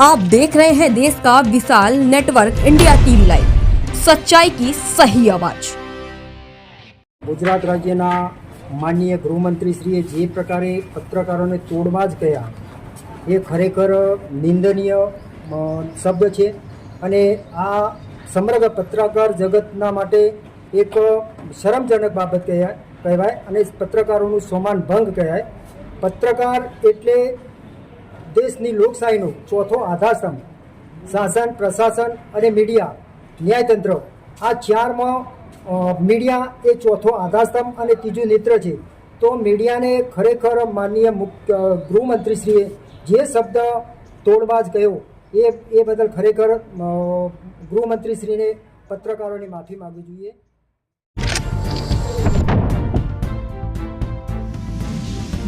आप देख रहे हैं देश का विशाल नेटवर्क इंडिया टीवी लाइव सच्चाई की सही आवाज ગુજરાત રાજ્યના માનનીય ગૃહમંત્રીશ્રીએ જે પ્રકારે પત્રકારોને તોડવા જ ગયા એ ખરેખર નિંદનીય અ, શબ્દ છે અને આ સમગ્ર પત્રકાર જગતના માટે એક શરમજનક બાબત કહેવાય કહેવાય અને પત્રકારોનું સોમાન ભંગ કહેવાય પત્રકાર એટલે દેશની લોકશાહીનો ચોથો આધારસ્તંભ. શાસન, પ્રશાસન અને મીડિયા, ન્યાયતંત્ર. આ ચારમાં મીડિયા એ ચોથો આધારસ્તંભ અને ત્રીજું નેત્ર છે. તો મીડિયાને ખરેખર માનનીય ગૃહમંત્રીશ્રીએ જે શબ્દ તોડવા જ ગયો એ એ બદલ ખરેખર ગૃહમંત્રીશ્રીને પત્રકારોની માફી માગવી જોઈએ.